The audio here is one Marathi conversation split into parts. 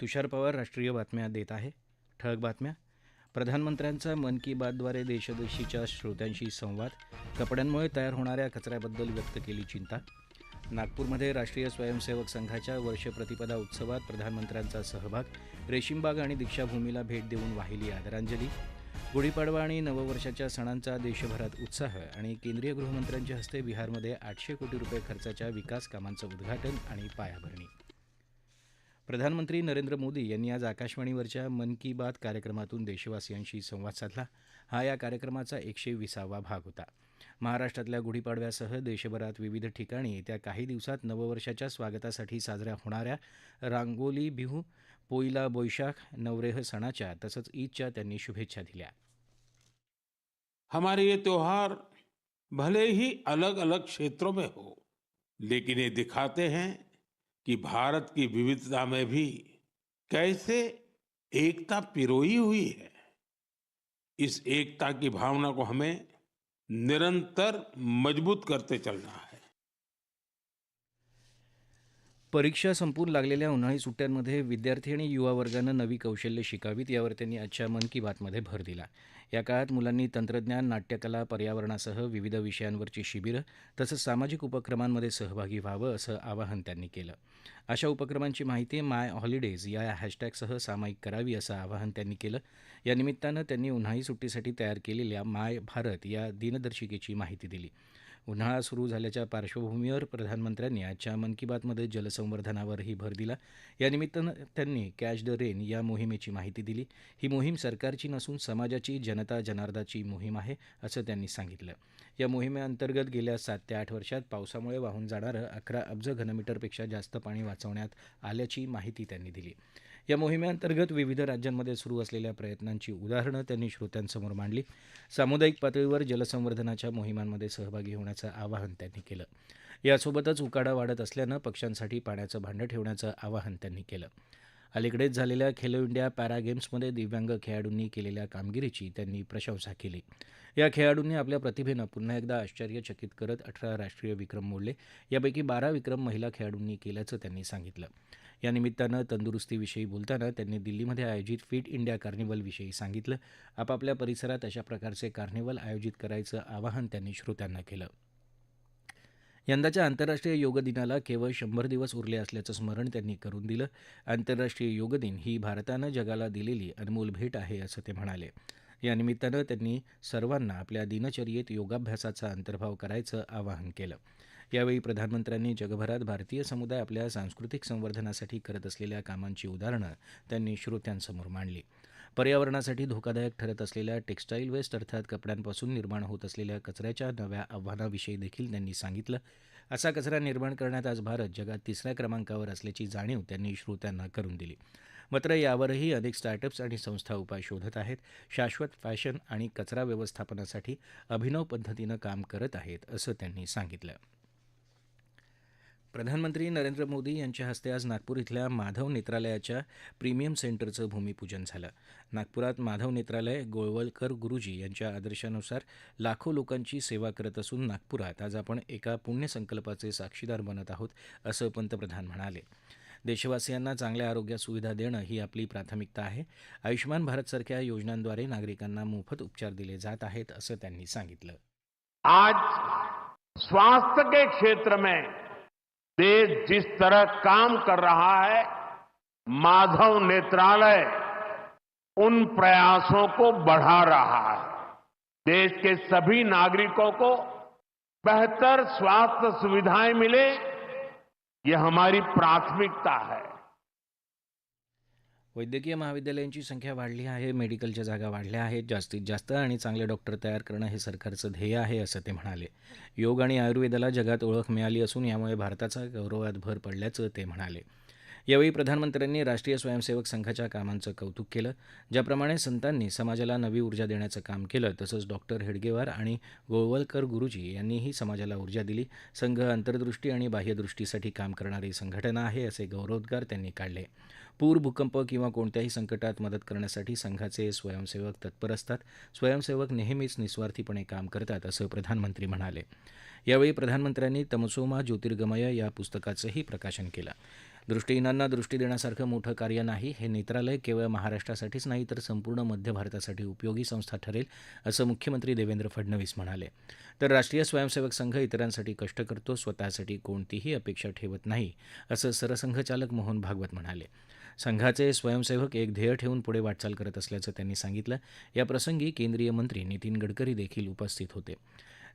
तुषार पवार राष्ट्रीय बातम्या देत आहे. ठळक बातम्या. प्रधानमंत्र्यांचा मन की बातद्वारे देशदेशीच्या श्रोत्यांशी संवाद. कपड्यांमुळे तयार होणाऱ्या कचऱ्याबद्दल व्यक्त केली चिंता. नागपूरमध्ये राष्ट्रीय स्वयंसेवक संघाच्या वर्षप्रतिपदा उत्सवात प्रधानमंत्र्यांचा सहभाग. रेशीमबाग आणि दीक्षाभूमीला भेट देऊन वाहिली आदरांजली. गुढीपाडवा आणि नववर्षाच्या सणांचा देशभरात उत्साह आणि केंद्रीय गृहमंत्र्यांच्या हस्ते बिहारमध्ये आठशे कोटी रुपये खर्चाच्या विकास कामांचं उद्घाटन आणि पायाभरणी. प्रधानमंत्री नरेंद्र मोदी यांनी आज आकाशवाणीवरच्या मन की बात कार्यक्रमातून देशवासियांशी संवाद साधला. हा या कार्यक्रमाचा एकशे विसावा भाग होता. महाराष्ट्रातल्या गुढीपाडव्यासह देशभरात विविध ठिकाणी येत्या काही दिवसात नववर्षाच्या स्वागतासाठी साजऱ्या होणाऱ्या रांगोली बिहू पोईला बोईशाख नवरेह सणाच्या तसंच ईदच्या त्यांनी शुभेच्छा दिल्या. हमारे ये त्योहार भले ही अलग अलग क्षेत्रों में हो लेकिन ये दिखाते हैं कि भारत की विविधता में भी कैसे एकता पिरोई हुई है। इस एकता की भावना को हमें निरंतर मज़बूत करते चलना है। परीक्षा संपून लागलेल्या उन्हाळी सुट्ट्यांमध्ये विद्यार्थी आणि युवा वर्गानं नवी कौशल्य शिकावीत यावर त्यांनी आजच्या मन की बातमध्ये भर दिला. या काळात मुलांनी तंत्रज्ञान नाट्यकला पर्यावरणासह विविध विषयांवरची शिबिरं तसंच सामाजिक उपक्रमांमध्ये सहभागी व्हावं असं आवाहन त्यांनी केलं. अशा उपक्रमांची माहिती माय हॉलिडेज या हॅशटॅगसह सामायिक करावी असं आवाहन त्यांनी केलं. या निमित्तानं त्यांनी उन्हाळी सुट्टीसाठी तयार केलेल्या माय भारत या दिनदर्शिकेची माहिती दिली. उन्हाळा सुरू झाल्याच्या पार्श्वभूमीवर प्रधानमंत्र्यांनी आजच्या मन की बातमध्ये जलसंवर्धनावरही भर दिला. या निमित्तानं त्यांनी कॅच द रेन या मोहिमेची माहिती दिली. ही मोहीम सरकारची नसून समाजाची जनता जनार्दाची मोहीम आहे असं त्यांनी सांगितलं. या मोहिमेअंतर्गत गेल्या सात ते आठ वर्षात पावसामुळे वाहून जाणारं अकरा अब्ज घनमीटरपेक्षा जास्त पाणी वाचवण्यात आल्याची माहिती त्यांनी दिली. या मोहिमेअंतर्गत विविध राज्यांमध्ये सुरू असलेल्या प्रयत्नांची उदाहरणं त्यांनी श्रोत्यांसमोर मांडली. सामुदायिक पातळीवर जलसंवर्धनाच्या मोहिमांमध्ये सहभागी होण्याचं आवाहन त्यांनी केलं. यासोबतच उकाडा वाढत असल्यानं पक्ष्यांसाठी पाण्याचं भांडं ठेवण्याचं आवाहन त्यांनी केलं. अलीकडेच झालेल्या खेलो इंडिया पॅरा गेम्समध्ये दिव्यांग खेळाडूंनी केलेल्या कामगिरीची त्यांनी प्रशंसा केली. या खेळाडूंनी आपल्या प्रतिभेनं पुन्हा एकदा आश्चर्यचकित करत अठरा राष्ट्रीय विक्रम मोडले. यापैकी बारा विक्रम महिला खेळाडूंनी केल्याचं त्यांनी सांगितलं. या निमित्तानं तंदुरुस्तीविषयी बोलताना त्यांनी दिल्लीमध्ये आयोजित फिट इंडिया कार्निवलविषयी सांगितलं. आपापल्या परिसरात अशा प्रकारचे कार्निवल आयोजित करायचं आवाहन त्यांनी श्रोत्यांना केलं. यंदाच्या आंतरराष्ट्रीय योग दिनाला केवळ शंभर दिवस उरले असल्याचं स्मरण त्यांनी करून दिलं. आंतरराष्ट्रीय योग दिन ही भारतानं जगाला दिलेली अनमोल भेट आहे असं ते म्हणाले. यानिमित्तानं त्यांनी सर्वांना आपल्या दिनचर्येत योगाभ्यासाचा अंतर्भाव करायचं आवाहन केलं. यावेळी प्रधानमंत्र्यांनी जगभरात भारतीय समुदाय आपल्या सांस्कृतिक संवर्धनासाठी करत असलेल्या कामांची उदाहरणं त्यांनी श्रोत्यांसमोर मांडली. पर्यावरणासाठी धोकादायक ठरत असलेल्या टेक्स्टाईल वेस्ट अर्थात कपड्यांपासून निर्माण होत असलेल्या कचऱ्याच्या नव्या आव्हानाविषयी देखील त्यांनी सांगितलं. असा कचरा निर्माण करण्यात आज भारत जगात तिसऱ्या क्रमांकावर असल्याची जाणीव त्यांनी श्रोत्यांना करून दिली. मात्र यावरही अनेक स्टार्टअप्स आणि संस्था उपाय शोधत आहेत. शाश्वत फॅशन आणि कचरा व्यवस्थापनासाठी अभिनव पद्धतीनं काम करत आहेत असं त्यांनी सांगितलं. प्रधानमंत्री नरेंद्र मोदी यांच्या हस्ते आज नागपूर इथल्या माधव नेत्रालयाच्या प्रीमियम सेंटरचं भूमिपूजन झालं. नागपुरात माधव नेत्रालय गोळवलकर गुरुजी यांच्या आदर्शानुसार लाखो लोकांची सेवा करत असून नागपुरात आज आपण एका पुण्यसंकल्पाचे साक्षीदार बनत आहोत असं पंतप्रधान म्हणाले. देशवासियांना चांगल्या आरोग्य सुविधा देणं ही आपली प्राथमिकता आहे. आयुष्यमान भारतसारख्या योजनांद्वारे नागरिकांना मोफत उपचार दिले जात आहेत असं त्यांनी सांगितलं. आज स्वास्थ्य के क्षेत्र में देश जिस तरह काम कर रहा है, माधव नेत्रालय उन प्रयासों को बढ़ा रहा है। देश के सभी नागरिकों को बेहतर स्वास्थ्य सुविधाएँ मिले, ये हमारी प्राथमिकता है। वैद्यकीय महाविद्यालयांची संख्या वाढली आहे मेडिकलच्या जागा वाढल्या आहेत जास्तीत जास्त आणि चांगले डॉक्टर तयार करणं हे सरकारचं ध्येय आहे असं ते म्हणाले. योग आणि आयुर्वेदाला जगात ओळख मिळाली असून यामुळे भारताचा गौरवात भर पडल्याचं ते म्हणाले. यावेळी प्रधानमंत्र्यांनी राष्ट्रीय स्वयंसेवक संघाच्या कामांचं कौतुक केलं ज्याप्रमाणे संतांनी समाजाला नवी ऊर्जा देण्याचं काम केलं तसंच डॉक्टर हेडगेवार आणि गोळवलकर गुरुजी यांनीही समाजाला ऊर्जा दिली. संघ अंतर्दृष्टी आणि बाह्यदृष्टीसाठी काम करणारी संघटना आहे असे गौरवोद्गार त्यांनी काढले. पूर भूकंप किंवा कोणत्याही संकटात मदत करण्यासाठी संघाचे स्वयंसेवक तत्पर असतात. स्वयंसेवक नेहमीच निस्वार्थीपणे काम करतात असं प्रधानमंत्री म्हणाले. यावेळी प्रधानमंत्र्यांनी तमसोमा ज्योतिर्गमय या पुस्तकाचंही प्रकाशन केलं. दृष्टीहीनांना दृष्टी देण्यासारखं मोठं कार्य नाही हे नेत्रालय केवळ महाराष्ट्रासाठीच नाही तर संपूर्ण मध्य भारतासाठी उपयोगी संस्था ठरेल असं मुख्यमंत्री देवेंद्र फडणवीस म्हणाले. तर राष्ट्रीय स्वयंसेवक संघ इतरांसाठी कष्ट करतो स्वतःसाठी कोणतीही अपेक्षा ठेवत नाही असं सरसंघचालक मोहन भागवत म्हणाले. संघाचे स्वयंसेवक एक ध्येय ठेवून पुढे वाटचाल करत असल्याचं त्यांनी सांगितलं. या प्रसंगी केंद्रीय मंत्री नितीन गडकरी देखील उपस्थित होते.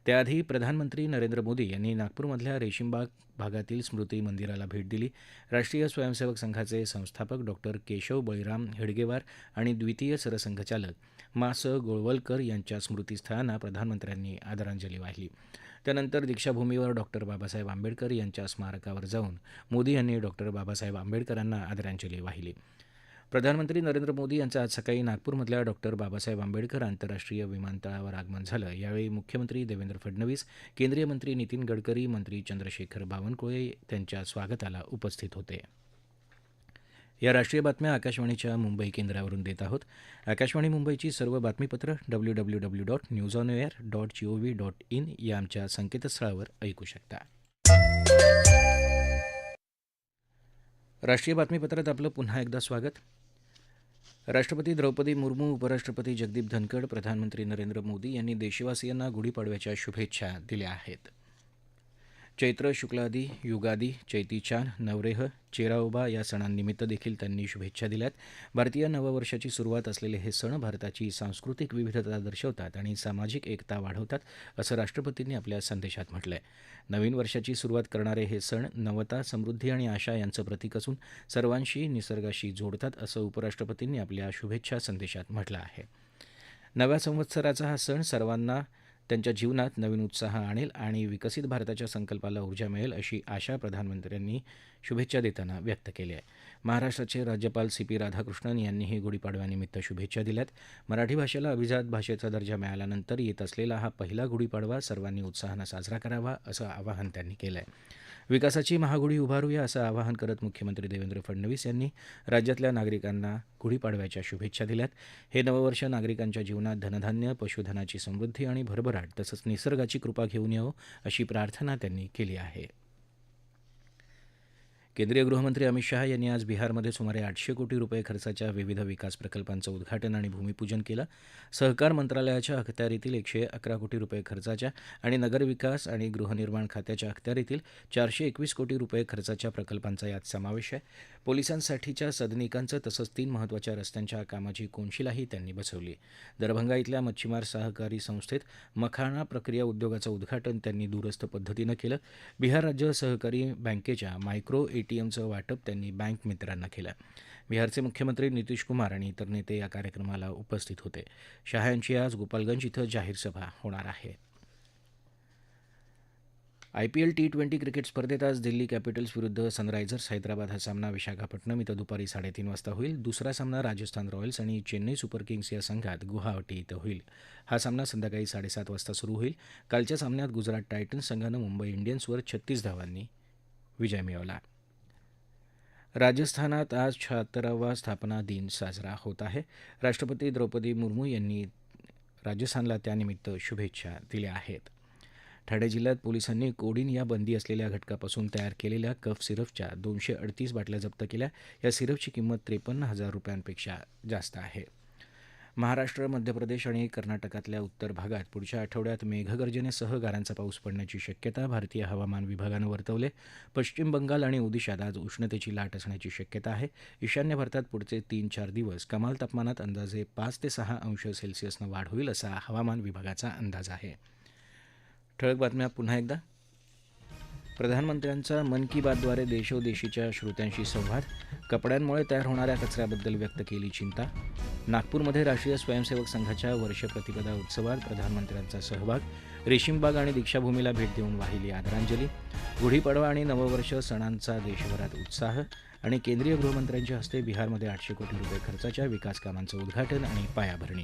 त्याआधी प्रधानमंत्री नरेंद्र मोदी यांनी नागपूरमधल्या रेशीमबाग भागातील स्मृती मंदिराला भेट दिली. राष्ट्रीय स्वयंसेवक संघाचे संस्थापक डॉक्टर केशव बळीराम हेडगेवार आणि द्वितीय सरसंघचालक मा स गोळवलकर यांच्या स्मृतीस्थळांना प्रधानमंत्र्यांनी आदरांजली वाहिली. त्यानंतर दीक्षाभूमीवर डॉक्टर बाबासाहेब आंबेडकर यांच्या स्मारकावर जाऊन मोदी यांनी डॉक्टर बाबासाहेब आंबेडकरांना आदरांजली वाहिली. प्रधानमंत्री नरेंद्र मोदी यांचं आज सकाळी नागपूरमधल्या डॉक्टर बाबासाहेब आंबेडकर आंतरराष्ट्रीय विमानतळावर आगमन झालं. यावेळी मुख्यमंत्री देवेंद्र फडणवीस केंद्रीय मंत्री नितीन गडकरी मंत्री चंद्रशेखर बावनकुळे त्यांच्या स्वागताला उपस्थित होते. या राष्ट्रीय बातम्या आकाशवाणीच्या मुंबई केंद्रावरून देत आहोत. आकाशवाणी मुंबईची सर्व बातमीपत्र W W W dot news on air dot G O V dot in या आमच्या संकेतस्थळावर ऐकू शकता. राष्ट्रीय बातमीपत्रात आपलं पुन्हा एकदा स्वागत. राष्ट्रपती द्रौपदी मुर्मू उपराष्ट्रपती जगदीप धनखड प्रधानमंत्री नरेंद्र मोदी यांनी देशवासियांना गुढीपाडव्याच्या शुभेच्छा दिल्या आहेत. चैत्र शुक्लादी युगादी चैतीचान नवरेह चेराओबा या सणांनिमित्त देखील त्यांनी शुभेच्छा दिल्यात. भारतीय नववर्षाची सुरुवात असलेले हे सण भारताची सांस्कृतिक विविधता दर्शवतात आणि सामाजिक एकता वाढवतात असं राष्ट्रपतींनी आपल्या संदेशात म्हटलंय. नवीन वर्षाची सुरुवात करणारे हे सण नवता समृद्धी आणि आशा यांचं प्रतीक असून सर्वांशी निसर्गाशी जोडतात असं उपराष्ट्रपतींनी आपल्या शुभेच्छा संदेशात म्हटलं आहे. नव्या संवत्सराचा हा सण सर्वांना त्यांच्या जीवनात नवीन उत्साह आणेल आणि विकसित भारताच्या संकल्पाला ऊर्जा मिळेल अशी आशा प्रधानमंत्र्यांनी शुभेच्छा देताना व्यक्त केली आहे. महाराष्ट्राचे राज्यपाल सी पी राधाकृष्णन यांनीही गुढीपाडव्यानिमित्त शुभेच्छा दिल्यात. मराठी भाषेला अभिजात भाषेचा दर्जा मिळाल्यानंतर येत असलेला हा पहिला गुढीपाडवा सर्वांनी उत्साहानं साजरा करावा असं आवाहन त्यांनी केलं आहे विकासाची महागुढी उभारूया असं आवाहन करत मुख्यमंत्री देवेंद्र फडणवीस यांनी राज्यातल्या नागरिकांना गुढीपाडव्याच्या शुभेच्छा दिल्यात. हे नववर्ष नागरिकांच्या जीवनात धनधान्य पशुधनाची समृद्धी आणि भरभराट तसंच निसर्गाची कृपा घेऊन यावं अशी प्रार्थना त्यांनी केली आहे. केंद्रीय गृहमंत्री अमित शहा यांनी आज बिहारमध्ये सुमारे आठशे कोटी रुपये खर्चाच्या विविध विकास प्रकल्पांचं उद्घाटन आणि भूमिपूजन केलं. सहकार मंत्रालयाच्या अखत्यारीतील एकशे अकरा कोटी रुपये खर्चाच्या आणि नगरविकास आणि गृहनिर्माण खात्याच्या अखत्यारीतील चारशे एकवीस कोटी रुपये खर्चाच्या प्रकल्पांचा यात समावेश आहे. पोलिसांसाठीच्या सदनिकांचं तसंच तीन महत्त्वाच्या रस्त्यांच्या कामाची कोनशिलाही त्यांनी बसवली. दरभंगा इथल्या मच्छीमार सहकारी संस्थेत मखाणा प्रक्रिया उद्योगाचं उद्घाटन त्यांनी दूरस्थ पद्धतीनं केलं. बिहार राज्य सहकारी बँकेच्या मायक्रो एटीएमचं वाटप त्यांनी बँक मित्रांना केलं. बिहारचे मुख्यमंत्री नितीश कुमार आणि इतर नेते या कार्यक्रमाला उपस्थित होते. शहा यांची आज गोपालगंज इथं जाहीर सभा होणार आहे. आयपीएल टी ट्वेंटी क्रिकेट स्पर्धेत आज दिल्ली कॅपिटल्स विरुद्ध सनरायझर्स हैदराबाद हा सामना विशाखापट्टणम इथं दुपारी साडेतीन वाजता होईल. दुसरा सामना राजस्थान रॉयल्स आणि चेन्नई सुपर किंग्स या संघात गुवाहाटी इथं होईल. हा सामना संध्याकाळी साडेसात वाजता सुरू होईल. कालच्या सामन्यात गुजरात टायटन्स संघानं मुंबई इंडियन्सवर छत्तीस धावांनी विजय मिळवला. राजस्थानात आज शहात्तरावा स्थापना दिन साजरा होत आहे. राष्ट्रपती द्रौपदी मुर्मू यांनी राजस्थानला त्यानिमित्त शुभेच्छा दिल्या आहेत. ठाणे जिल्ह्यात पोलिसांनी कोडीन या बंदी असलेल्या घटकापासून तयार केलेल्या कफ सिरपच्या दोनशे अडतीस बाटल्या जप्त केल्या. या सिरपची किंमत त्रेपन्न हजार रुपयांपेक्षा जास्त आहे. महाराष्ट्र मध्य प्रदेश आणि कर्नाटकातल्या उत्तर भागात पुढच्या आठवड्यात मेघगर्जनेसह गारांचा पाऊस पडण्याची शक्यता भारतीय हवामान विभागानं वर्तवले. पश्चिम बंगाल आणि ओदिशात आज उष्णतेची लाट असण्याची शक्यता आहे. ईशान्य भारतात पुढचे तीन चार दिवस कमाल तापमानात अंदाजे पाच ते सहा अंश सेल्सिअसनं वाढ होईल असा हवामान विभागाचा अंदाज आहे. ठळक बातम्या पुन्हा एकदा. प्रधानमंत्र्यांचा मन की बातद्वारे देशोदेशीच्या श्रोत्यांशी संवाद. कपड्यांमुळे तयार होणाऱ्या कचऱ्याबद्दल व्यक्त केली चिंता. नागपूरमध्ये राष्ट्रीय स्वयंसेवक संघाच्या वर्ष प्रतिपदा उत्सवात प्रधानमंत्र्यांचा सहभाग रेशीमबाग आणि दीक्षाभूमीला भेट देऊन वाहिली आदरांजली. गुढीपाडवा आणि नववर्ष सणांचा देशभरात उत्साह आणि केंद्रीय गृहमंत्र्यांच्या हस्ते बिहारमध्ये आठशे कोटी रुपये खर्चाच्या विकास कामांचं उद्घाटन आणि पायाभरणी.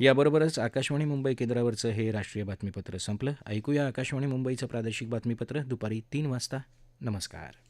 याबरोबरच आकाशवाणी मुंबई केंद्रावरचं हे राष्ट्रीय बातमीपत्र संपलं. ऐकूया आकाशवाणी मुंबईचं प्रादेशिक बातमीपत्र दुपारी तीन वाजता. नमस्कार.